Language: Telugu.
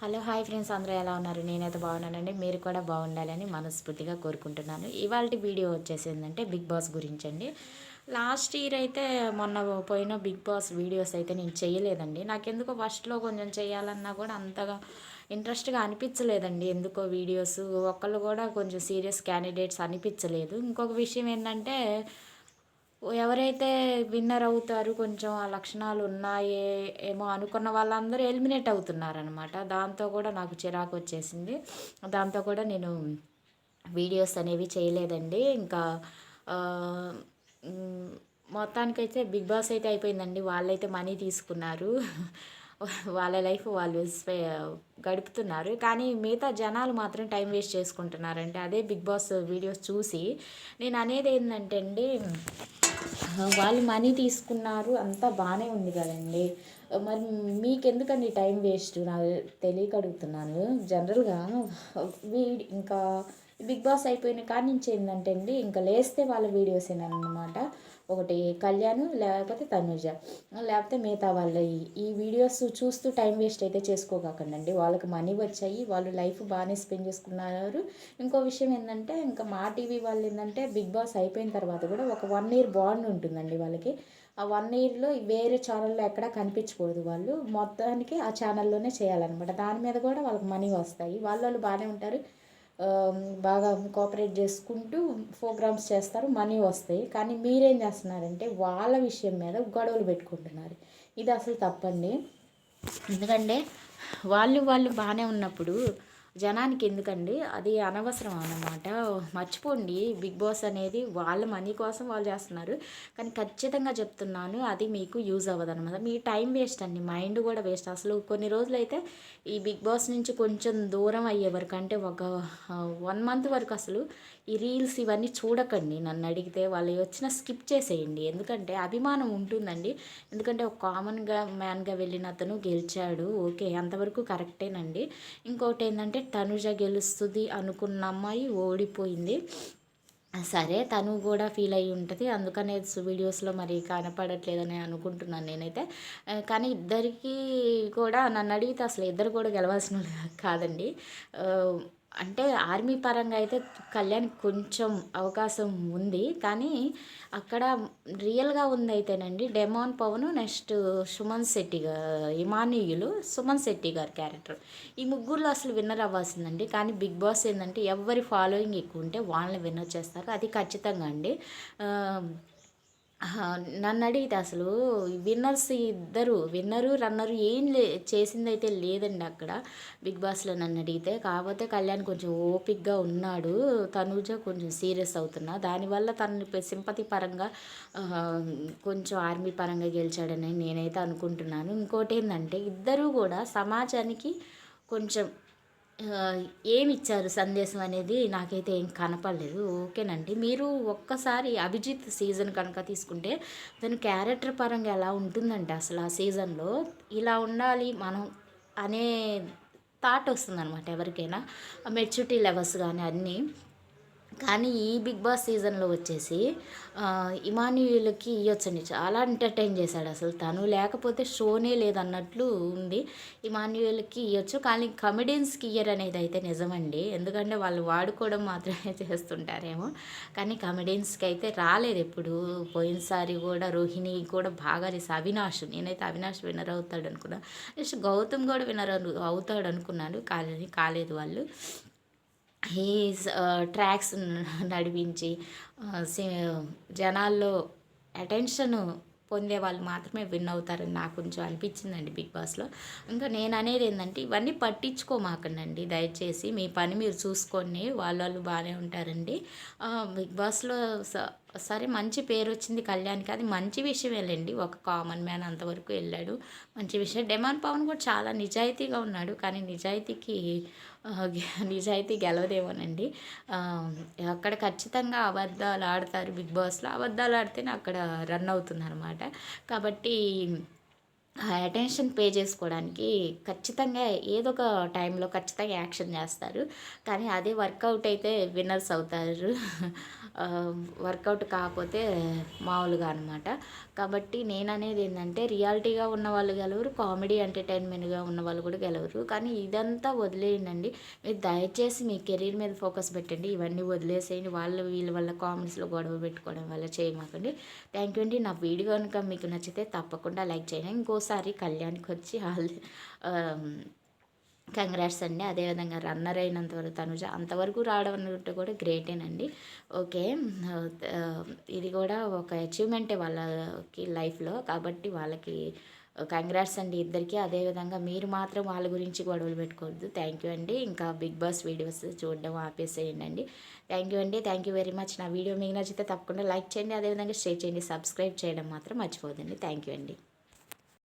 హలో హాయ్ ఫ్రెండ్స్ అందరూ ఎలా ఉన్నారు? నేనైతే బాగున్నానండి. మీరు కూడా బాగుండాలని మనస్ఫూర్తిగా కోరుకుంటున్నాను. ఇవాళ వీడియో వచ్చేసి ఏంటంటే బిగ్ బాస్ గురించి అండి లాస్ట్ ఇయర్ అయితే మొన్న పోయిన బిగ్ బాస్ వీడియోస్ అయితే నేను చేయలేదండి. నాకెందుకో ఫస్ట్లో కొంచెం చేయాలన్నా కూడా అంతగా ఇంట్రెస్ట్గా అనిపించలేదండి. ఎందుకో వీడియోస్ ఒకళ్ళు కూడా కొంచెం సీరియస్ క్యాండిడేట్స్ అనిపించలేదు. ఇంకొక విషయం ఏంటంటే ఎవరైతే విన్నర్ అవుతారు కొంచెం ఆ లక్షణాలు ఉన్నాయే ఏమో అనుకున్న వాళ్ళందరూ ఎలిమినేట్ అవుతున్నారనమాట దాంతో కూడా నాకు చిరాకు వచ్చేసింది. దాంతో కూడా నేను వీడియోస్ అనేవి చేయలేదండి. ఇంకా మొత్తానికైతే బిగ్ బాస్ అయితే అయిపోయిందండి. వాళ్ళైతే మనీ తీసుకున్నారు. వాళ్ళ లైఫ్ వాళ్ళు గడుపుతున్నారు. కానీ మిగతా జనాలు మాత్రం టైం వేస్ట్ చేసుకుంటున్నారంటే అదే బిగ్ బాస్ వీడియోస్ చూసి. నేను అనేది ఏంటంటే అండి వాళ్ళు మనీ తీసుకున్నారు అంతా బాగానే ఉంది కదండి. మరి మీకెందుకండి టైం వేస్ట్? నాకు తెలియక అడుగుతున్నాను. జనరల్గా వీడి ఇంకా బిగ్ బాస్ అయిపోయిన కాడి నుంచి ఏంటంటే అండి ఇంకా లేస్తే వాళ్ళ వీడియోసేనమాట ఒకటి కళ్యాణ్ లేకపోతే తనుజ. లేకపోతే మిగతా వాళ్ళ ఈ వీడియోస్ చూస్తూ టైం వేస్ట్ అయితే చేసుకోకండి వాళ్ళకి మనీ వచ్చాయి వాళ్ళు లైఫ్ బాగానే స్పెండ్ చేసుకున్నారు. ఇంకో విషయం ఏంటంటే ఇంకా మా టీవీ వాళ్ళు ఏంటంటే బిగ్ బాస్ అయిపోయిన తర్వాత కూడా ఒక వన్ ఇయర్ బాండ్ ఉంటుందండి వాళ్ళకి. ఆ వన్ ఇయర్లో వేరే ఛానల్లో ఎక్కడా కనిపించకూడదు వాళ్ళు. మొత్తానికి ఆ ఛానల్లోనే చేయాలన్నమాట. దాని మీద కూడా వాళ్ళకి మనీ వస్తాయి. వాళ్ళు వాళ్ళు బాగానే ఉంటారు. బాగా కోఆపరేట్ చేసుకుంటూ ప్రోగ్రామ్స్ చేస్తారు మనీ వస్తాయి. కానీ మీరేం చేస్తున్నారంటే వాళ్ళ విషయం మీద గొడవలు పెట్టుకుంటున్నారు. ఇది అసలు తప్పండి. ఎందుకంటే వాళ్ళు వాళ్ళు బాగానే ఉన్నప్పుడు జనానికి ఎందుకండి అది అనవసరం అన్నమాట మర్చిపోండి. బిగ్ బాస్ అనేది వాళ్ళ మనీ కోసం వాళ్ళు చేస్తున్నారు. కానీ ఖచ్చితంగా చెప్తున్నాను అది మీకు యూజ్ అవ్వదు అనమాట మీ టైం వేస్ట్ అండి. మైండ్ కూడా వేస్ట్. అసలు కొన్ని రోజులు అయితే ఈ బిగ్ బాస్ నుంచి కొంచెం దూరం అయ్యే వరకు అంటే ఒక వన్ మంత్ వరకు అసలు ఈ రీల్స్ ఇవన్నీ చూడకండి. నన్ను అడిగితే వాళ్ళు వచ్చిన స్కిప్ చేసేయండి. ఎందుకంటే అభిమానం ఉంటుందండి. ఎందుకంటే ఒక కామన్గా మ్యాన్గా వెళ్ళిన అతను గెలిచాడు. ఓకే అంతవరకు కరెక్టేనండి. ఇంకోటి ఏంటంటే తనుజ గెలుస్తుంది అనుకున్న అమ్మాయి ఓడిపోయింది. సరే తను కూడా ఫీల్ అయ్యి ఉంటుంది. అందుకనే వీడియోస్లో మరి కనపడట్లేదని అనుకుంటున్నాను నేనైతే. కానీ ఇద్దరికీ కూడా నన్ను అడిగితే అసలు ఇద్దరు కూడా గెలవాల్సిన కాదండి. అంటే ఆర్మీ పరంగా అయితే కళ్యాణ్ కొంచెం అవకాశం ఉంది. కానీ అక్కడ రియల్గా ఉంది అయితేనండి డెమాన్ పవన్ నెక్స్ట్ సుమన్ శెట్టి ఇమానియులు సుమన్ శెట్టి గారి క్యారెక్టర్. ఈ ముగ్గురులో అసలు విన్నర్ అవ్వాల్సిందండి. కానీ బిగ్ బాస్ ఏంటంటే ఎవరి ఫాలోయింగ్ ఎక్కువ ఉంటే వాళ్ళని విన్నర్ చేస్తారు. అది ఖచ్చితంగా అండి. నన్ను అడిగితే అసలు విన్నర్స్ ఇద్దరు విన్నరు రన్నరు ఏం లే చేసిందైతే లేదండి అక్కడ. బిగ్ బాస్లో నన్ను అడిగితే కాకపోతే కళ్యాణ్ కొంచెం ఓపిక్గా ఉన్నాడు తనుజ కొంచెం సీరియస్ అవుతున్నా దానివల్ల తనని సింపతి పరంగా కొంచెం ఆర్మీ పరంగా గెలిచాడని నేనైతే అనుకుంటున్నాను. ఇంకోటి ఏంటంటే ఇద్దరూ కూడా సమాజానికి కొంచెం ఏమి ఇచ్చారు సందేశం అనేది నాకైతే ఏం కనపడలేదు. ఓకేనండి. మీరు ఒక్కసారి అభిజిత్ సీజన్ కనుక తీసుకుంటే దాని క్యారెక్టర్ పరంగా ఎలా ఉంటుందంటే అసలు ఆ సీజన్లో ఇలా ఉండాలి మనం అనే థాట్ వస్తుందన్నమాట ఎవరికైనా. మెచ్యూరిటీ లెవెల్స్ కానీ అన్నీ. కానీ ఈ బిగ్ బాస్ సీజన్లో వచ్చేసి ఇమాన్యుయల్కి ఇవ్వచ్చండి చాలా ఎంటర్టైన్ చేశాడు అసలు. తను లేకపోతే షోనే లేదన్నట్లు ఉంది. ఇమాన్యుయల్కి ఇవ్వచ్చు కానీ కమెడియన్స్కి ఇయ్యర్ అనేది అయితే నిజమండి. ఎందుకంటే వాళ్ళు వాడుకోవడం మాత్రమే చేస్తుంటారేమో. కానీ కమెడియన్స్కి అయితే రాలేదు ఎప్పుడు. పోయినసారి కూడా రోహిణి కూడా బాగా చేసి అవినాష్ నేనైతే అవినాష్ విన్నర్ అవుతాడు అనుకున్నా నెక్స్ట్ గౌతమ్ కూడా విన్నర్ అవుతాడు అనుకున్నాను కానీ కాలేదు వాళ్ళు. ఈ ట్రాక్స్ నడిపించి జనాల్లో అటెన్షన్ పొందే వాళ్ళు మాత్రమే విన్ అవుతారని నాకు కొంచెం అనిపించిందండి బిగ్ బాస్లో. ఇంకా నేను అనేది ఏంటంటే ఇవన్నీ పట్టించుకోమాకండి దయచేసి మీ పని మీరు చూసుకొని వాళ్ళు వాళ్ళు బాగానే ఉంటారండి బిగ్ బాస్లో సరే మంచి పేరు వచ్చింది కళ్యాణ్కి. అది మంచి విషయమేలేండి. ఒక కామన్ మ్యాన్ అంతవరకు వెళ్ళాడు. మంచి విషయం. డెమాన్ పవన్ కూడా చాలా నిజాయితీగా ఉన్నాడు. కానీ నిజాయితీకి నిజాయితీ గెలవదేమోనండి. అక్కడ ఖచ్చితంగా అబద్ధాలు ఆడతారు. బిగ్ బాస్లో అబద్ధాలు ఆడితేనే అక్కడ రన్ అవుతుంది అనమాట కాబట్టి అటెన్షన్ పే చేసుకోవడానికి ఖచ్చితంగా ఏదో ఒక టైంలో ఖచ్చితంగా యాక్షన్ చేస్తారు. కానీ అదే వర్కౌట్ అయితే విన్నర్స్ అవుతారు. వర్కౌట్ కాకపోతే మామూలుగా అనమాట కాబట్టి నేను అనేది ఏంటంటే రియాలిటీగా ఉన్న వాళ్ళు గెలవరు కామెడీ ఎంటర్టైన్మెంట్గా ఉన్న వాళ్ళు కూడా గెలవరు. కానీ ఇదంతా వదిలేయండి. మీరు దయచేసి మీ కెరీర్ మీద ఫోకస్ పెట్టండి. ఇవన్నీ వదిలేసేయండి. వాళ్ళు వీళ్ళ వల్ల కామెంట్స్లో గొడవ పెట్టుకోవడం వల్ల చేయమాకండి. థ్యాంక్ యూ అండి. నా వీడియో కనుక మీకు నచ్చితే తప్పకుండా లైక్ చేయండి. ఇంకోసారి కళ్యాణ్కి వచ్చి ఆల్ కంగ్రాట్స్ అండి. అదేవిధంగా రన్నర్ అయినంత వరకు తనుజ అంతవరకు రావడం అన్నట్టు కూడా గ్రేటేనండి ఓకే. ఇది కూడా ఒక అచీవ్మెంటే వాళ్ళకి లైఫ్లో కాబట్టి వాళ్ళకి కంగ్రాట్స్ అండి ఇద్దరికి. అదేవిధంగా మీరు మాత్రం వాళ్ళ గురించి గొడవలు పెట్టుకోవద్దు. థ్యాంక్ యూ అండి. ఇంకా బిగ్ బాస్ వీడియోస్ చూడడం ఆపేసేయండి అండి థ్యాంక్ యూ అండి. థ్యాంక్ యూ వెరీ మచ్ నా వీడియో మీకు నచ్చితే తప్పకుండా లైక్ చేయండి. అదేవిధంగా షేర్ చేయండి. సబ్స్క్రైబ్ చేయడం మాత్రం మర్చిపోదండి థ్యాంక్ యూ అండి.